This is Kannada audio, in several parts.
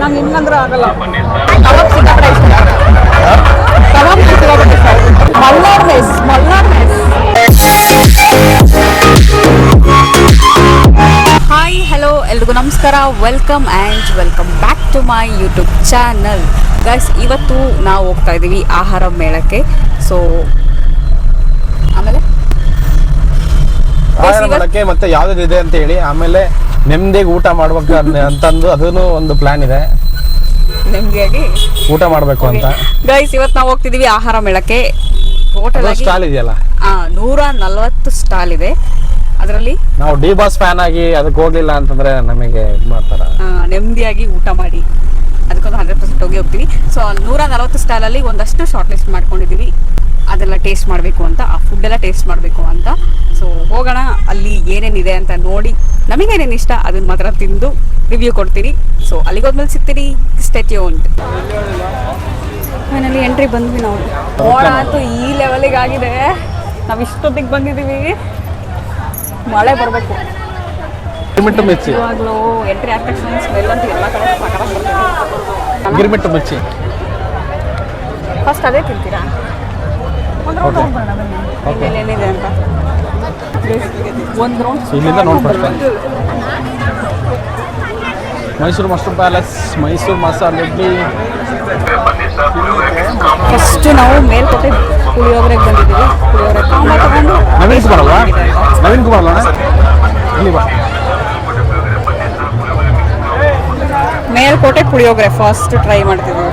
ನಂಗೆ ಹಿಂಗಂದ್ರೆ ಆಗಲ್ಲ. ಮಲ್ನಾಡ್ ಮಲ್ನಾಡ್ ಹಾಯ್ ಹಲೋ ಎಲ್ರಿಗೂ ನಮಸ್ಕಾರ. Welcome and welcome back to my YouTube channel guys ಇವತ್ತು ನಾವು ಹೋಗ್ತಾ ಇದ್ದೀವಿ ಆಹಾರ ಮೇಳಕ್ಕೆ. ಸೊ ಆಮೇಲೆ? ಆಹಾರ ಮತ್ತೆ ಯಾವ್ದು ಇದೆ ಅಂತ ಹೇಳಿ ಆಮೇಲೆ ನೆಮ್ಮದಿಗೆ ಊಟ ಮಾಡ್ಬೇಕು ಅಂತಂದು ಅದನ್ನು ಒಂದು ಪ್ಲಾನ್ ಇದೆ. ನೆಮ್ಮದಿಯಾಗಿ? ಊಟ ಮಾಡ್ಬೇಕು ಅಂತ. ಗೈಸ್ ಇವತ್ತು ನಾವು ಹೋಗ್ತಿದೀವಿ ಆಹಾರ ಮೇಳಕ್ಕೆ. ಹೋಟೆಲ್ ಸ್ಟಾಲ್ ಇದೆಯಲ್ಲ? ಆ, ನೂರ ನಲವತ್ತು ಸ್ಟಾಲ್ ಇದೆ. ಅದರಲ್ಲಿ? ನಾವು ಡಿ ಬಾಸ್ ಫ್ಯಾನ್ ಆಗಿ ಅದಕ್ಕೆ ಹೋಗ್ಲಿಲ್ಲ ಅಂತಂದ್ರೆ ನಮಗೆ ಇದ್ ಮಾಡ್ತಾರ? ನೆಮ್ಮದಿಯಾಗಿ ಊಟ ಮಾಡಿ. ಅದಕ್ಕೊಂದು ಹಂಡ್ರೆಡ್ ಪರ್ಸೆಂಟ್ ಹೋಗಿ ಹೋಗ್ತೀವಿ. ಸೊ ನೂರ ನಲವತ್ತು ಸ್ಟಾಲಲ್ಲಿ ಒಂದಷ್ಟು ಶಾರ್ಟ್ ಲಿಸ್ಟ್ ಮಾಡ್ಕೊಂಡಿದ್ದೀವಿ ಅದೆಲ್ಲ ಟೇಸ್ಟ್ ಮಾಡಬೇಕು ಅಂತ ಆ ಫುಡ್ ಎಲ್ಲ ಟೇಸ್ಟ್ ಮಾಡಬೇಕು ಅಂತ. ಸೊ ಹೋಗೋಣ ಅಲ್ಲಿ ಏನೇನಿದೆ ಅಂತ ನೋಡಿ. ನಮಗೇನೇನು ಇಷ್ಟ ಅದನ್ನ ಮಾತ್ರ ತಿಂದು ರಿವ್ಯೂ ಕೊಡ್ತೀರಿ. ಸೊ ಅಲ್ಲಿಗೆ ಹೋದ್ಮೇಲೆ ಸಿಗ್ತೀರಿ. ಉಂಟು ಮನೇಲಿ ಎಂಟ್ರಿ ಬಂದ್ವಿ ನಾವು. ಮೋಡ ಅಂತೂ ಈ ಲೆವೆಲಿಗೆ ಆಗಿದೆ. ನಾವು ಇಷ್ಟೊತ್ತಿಗೆ ಬಂದಿದ್ದೀವಿ. ಮಳೆ ಬರಬೇಕು. ಇವಾಗಲೂ ಎಂಟ್ರಿ ಆದ ತಕ್ಷಣ ಸ್ಮೆಲ್ ಅಂತ ಎಲ್ಲ ಕಡೆ ಫಸ್ಟ್ ಅದೇ ತಿಂತೀರಾ? ಅಂತ. ಒಂದು ರೌಂಡ್ ಇಲ್ಲಿಂದ ನೋಡ್ಬಿಡ್ತೇನೆ ಮೈಸೂರು ಮಸ್ಟರ್ ಪ್ಯಾಲೇಸ್ ಮೈಸೂರು ಮಸಾಲೆ ಇಡ್ಲಿ ಫಸ್ಟ್ ನಾವು ಮೇಲ್ಕೋಟೆ ಪುಳಿಯೋಗ್ರೆಗೆ ಬಂದಿದ್ದೀವಿ. ಪುಳಿಯೋಗರೆ ತಗೊಂಡು ನವೀನ್ ಕುಮಾರ್ ಅಲ್ವಾ ನವೀನ್ ಕುಮಾರ್ ಅಲ್ವಾ ಇಲ್ಲಿ ಬಾ. ಮೇಲ್ಕೋಟೆ ಪುಳಿಯೋಗರೆ ಫಸ್ಟ್ ಟ್ರೈ ಮಾಡ್ತಿದ್ದೀವಿ.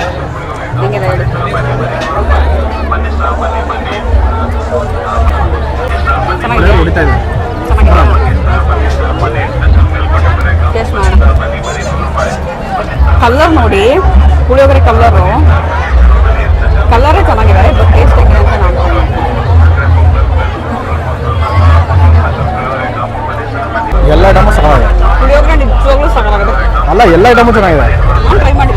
ಹೆಂಗಿದೆ ಹೇಳಿ? ಚೆನ್ನಾಗಿದೆ ಹೊಡಿತಾ ಇದೆ ಕಲರ್ ನೋಡಿ ಪುಳಿಯೋಗರೆ ಕಲ್ಲರು ಕಲರೇ ಚೆನ್ನಾಗಿದೆ ಬಟ್ ಟೇಸ್ಟ್ ಹೆಂಗಿದೆ ಅಂತ ನಾನು ಎಲ್ಲ ಐಟಮು ಚೆನ್ನಾಗಿದೆ. ಪುಳಿಯೋಗರೆ ನಿಜವಾಗ್ಲೂ ಸಾಕಾಗಿದೆ ಅಲ್ಲ ಎಲ್ಲ ಐಟಮು ಚೆನ್ನಾಗಿದೆ. ಟ್ರೈ ಮಾಡಿದ್ದೀನಿ.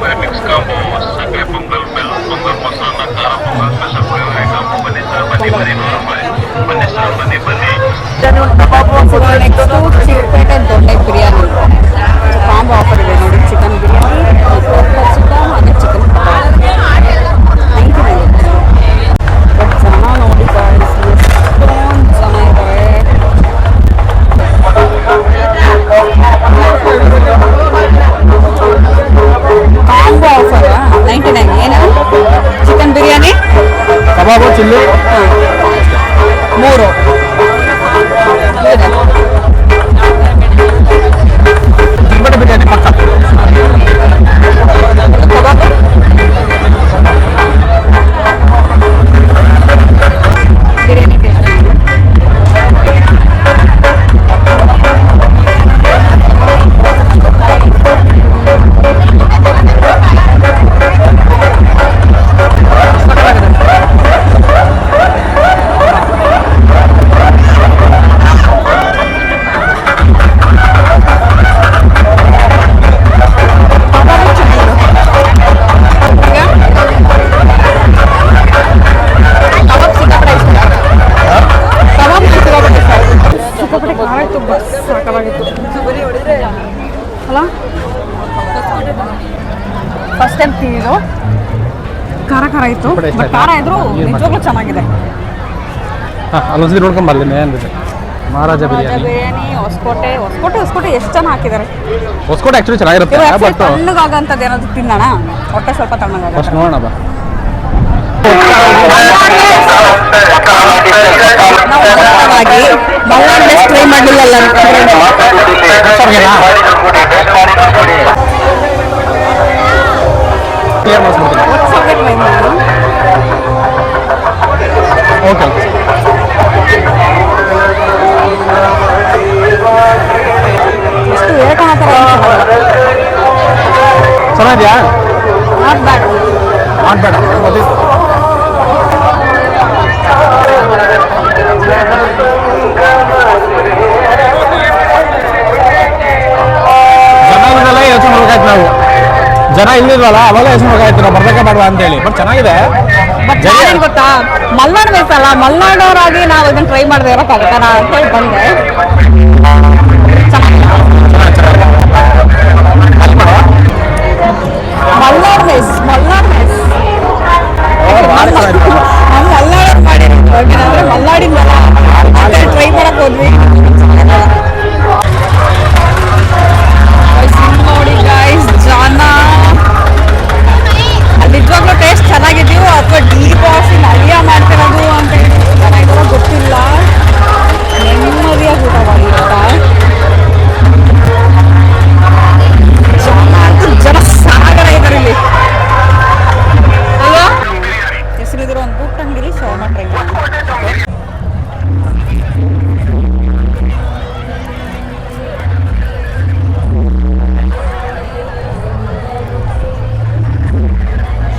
ಟೈಮ್ ತಿಂದಿದ್ದು ಖಾರ ಖಾರ ಇತ್ತು ಬಟ್ ಖಾರ ಇದ್ರು ನಿಜವಾಗ್ಲೂ ಚೆನ್ನಾಗಿದೆ ಅಲ್ಲೊಂದ್ಸಲಿ ನೋಡ್ಕೊಂಡ್ ಬರ್ಲಿ ಏನಿದೆ ಮಹಾರಾಜ ಬಿರಿಯಾನಿ ಬಿರಿಯಾನಿ ಹೊಸಕೋಟೆ ಹೊಸಕೋಟೆ ಹೊಸಕೋಟೆ ಎಷ್ಟು ಜನ ಹಾಕಿದ್ದಾರೆ ಹೊಸಕೋಟೆ ಆಕ್ಚುಲಿ ಚೆನ್ನಾಗಿರುತ್ತೆ ಬಟ್ ತಣ್ಣಗಾಗಂತದ್ದು ಏನಾದ್ರು ತಿನ್ನೋಣ ಹೊಟ್ಟೆ ಸ್ವಲ್ಪ ತಣ್ಣಗಾಗ ಫಸ್ಟ್ ನೋಡೋಣ ಬಾ ನಾವು ಉಚಿತವಾಗಿ ಮಲ್ನಾಡ್ ಬೆಸ್ಟ್ ಟ್ರೈ ಮಾಡಲಿಲ್ಲ ಕ್ಲಿಯರ್ ಮಾಡಿಸ್ಬಿಡ್ತೀನಿ ಟ್ರೈ ಮಾಡಿ ಓಕೆ ಓಕೆ ಎಷ್ಟು ಏಕ ಚೆನ್ನಾಗಿದೆಯಾ ಇಲ್ಲಿಲ್ವಲ್ಲ? ಅವಾಗ ಎಷ್ಟು ಮಗ ನಾವು ಬರ್ಬೇಕಾ ಅಂತ ಹೇಳಿ ಬಟ್ ಚೆನ್ನಾಗಿದೆ. ಬಟ್ ಜನ- ಗೊತ್ತಾ? ಮಲ್ನಾಡು ಮೆಸ್ ಮಲ್ನಾಡೋರಾಗಿ ನಾವು ಇದನ್ನ ಟ್ರೈ ಮಾಡದೆ ಇರೋಕ್ಕಾಗತ್ತಾ? ಅಂತ ಹೇಳಿ ಬಂದೆ. ಹೆಸರಿದಿರೋ ಒಂದು ಬುಕ್ ಅಂಗಡಿಲಿ ಶವರ್ ಟ್ರೈ ಮಾಡಿ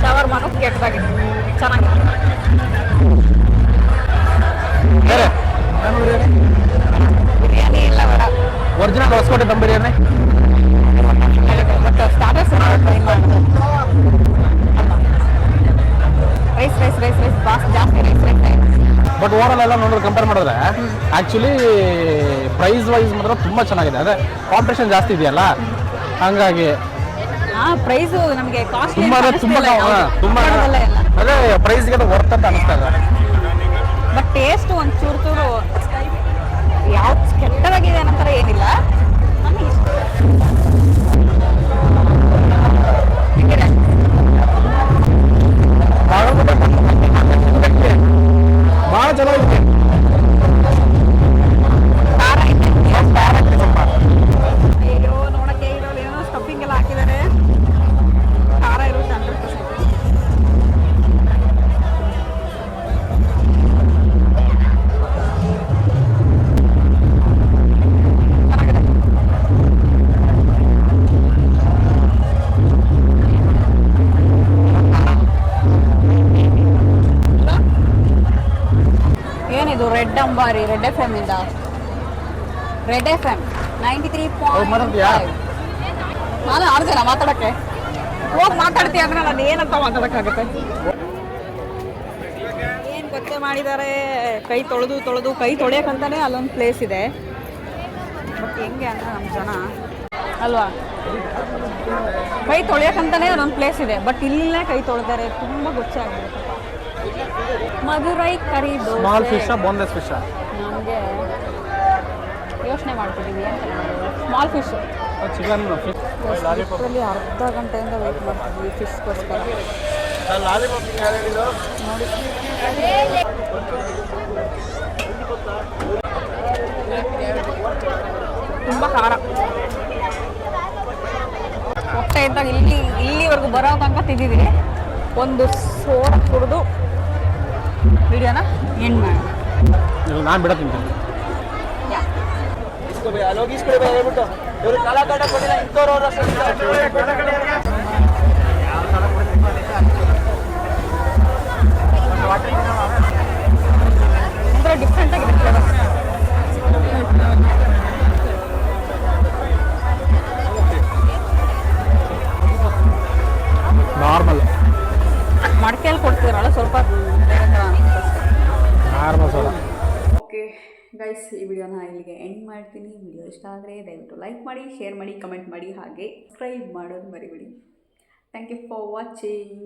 ಶವರ್ಮನು ಕೆಟ್ಟದಾಗಿದೆ ಚೆನ್ನಾಗಿದೆ ಬೇರೆ? ಬಿರಿಯಾನಿ ಇಲ್ಲ ಬೇಡ. Original Hosakote dum biryani but starters try ಮಾಡೋದು rice rice rice rice boss ಜಾಸ್ತಿ ರೈಸ್ ರೈಸ್ ಬಟ್ ಓವರಾಲ್ ಎಲ್ಲ ನೋಡಿದ್ರೆ ಕಂಪೇರ್ ಮಾಡಿದ್ರೆ ಆಕ್ಚುಲಿ ಪ್ರೈಸ್ ವೈಸ್ ಮಾತ್ರ ತುಂಬಾ ಚೆನ್ನಾಗಿದೆ. ಅದೇ ಕಾಂಪಿಟೇಷನ್ ಜಾಸ್ತಿ ಇದೆಯಲ್ಲ? ಹಂಗಾಗಿ ಹಾ ಪ್ರೈಸು ನಮಗೆ ಕಾಸ್ಟ್ ತುಂಬಾ ತುಂಬಾ ತುಂಬಾ ಅದೇ ಪ್ರೈಸ್ಗೆ ವರ್ತ್ ಅಂತ ಅನಿಸ್ತಾ ಇದೆ. ಬಟ್ ಟೇಸ್ಟ್ ಒಂದು ಚೂರು ಚೂರು ಯಾವ ಕೆಟ್ಟದಾಗಿದೆ ಅನ್ನೋ ಏನಿಲ್ಲ. ಏನಿದು red Ambari red F M ಇಂದ. Red F M ninety three ಮಾತಾಡ್ತೀಯಾ? ನಾನು ಆಡ್ತೀನ ಮಾತಾಡಕ್ಕೆ. ಹೋಗಿ ಮಾತಾಡ್ತೀಯ ಅಂದ್ರೆ ನಾನು ಏನಂತ ಮಾತಾಡಕ್ಕಾಗತ್ತೆ? ಏನು ಗೊತ್ತೆ ಮಾಡಿದ್ದಾರೆ ಕೈ ತೊಳೆದು ತೊಳೆದು ಕೈ ತೊಳೆಯಕ್ಕಂತಾನೆ ಅಲ್ಲೊಂದು ಪ್ಲೇಸ್ ಇದೆ. ಬಟ್ ಹೆಂಗೆ ಅಂದ್ರೆ ನಮ್ಮ ಜನ? ಅಲ್ವಾ? ಕೈ ತೊಳೆಯಕ್ಕಂತಾನೆ ಅಲ್ಲೊಂದು ಪ್ಲೇಸ್ ಇದೆ. ಬಟ್ ಇಲ್ಲೇ ಕೈ ತೊಳೆದಾರೆ ತುಂಬ ಗೊತ್ತಾಗಿದೆ ಪಾಪ. Madurai curry small fish boneless fish ನಮಗೆ ಯೋಚನೆ ಮಾಡ್ತಿದ್ದೀವಿ ಅಂತ ಸ್ಮಾಲ್ ಫಿಶ್ ಚಿಕನ್ ಫಿಶ್ ಅರ್ಧ ಗಂಟೆಯಿಂದ ವೆಯ್ಟ್ ಮಾಡ್ತಿದ್ವಿ ಫಿಶ್ಗೋಸ್ಕರ ನೋಡಿ. ತುಂಬ ಖಾರ. ಹೊಟ್ಟೆ ಇದ್ದಾಗ ಇಲ್ಲಿ ಇಲ್ಲಿವರೆಗೂ ಬರೋ ತನಕ ತಿಂದಿದ್ದೀನಿ ಒಂದು ಸೋಡ ಕುಡಿದು ವಿಡಿಯೋನ ಎಂಡ್ ಮಾಡೋಣ ನಾನು ಬಿಡ ತಿಂತೀನಿ ಕೊಟ್ಟಿಲ್ಲ ಒಂಥರ ಗೈಸ್, ಈ ವಿಡಿಯೋನ ಇಲ್ಲಿಗೆ ಎಂಡ್ ಮಾಡ್ತೀನಿ. ವಿಡಿಯೋ ಇಷ್ಟ ಆದರೆ ದಯವಿಟ್ಟು ಲೈಕ್ ಮಾಡಿ ಶೇರ್ ಮಾಡಿ ಕಮೆಂಟ್ ಮಾಡಿ, ಹಾಗೆ ಸಬ್ಸ್ಕ್ರೈಬ್ ಮಾಡೋದು ಮರಿಬಿಡಿ. Thank you for watching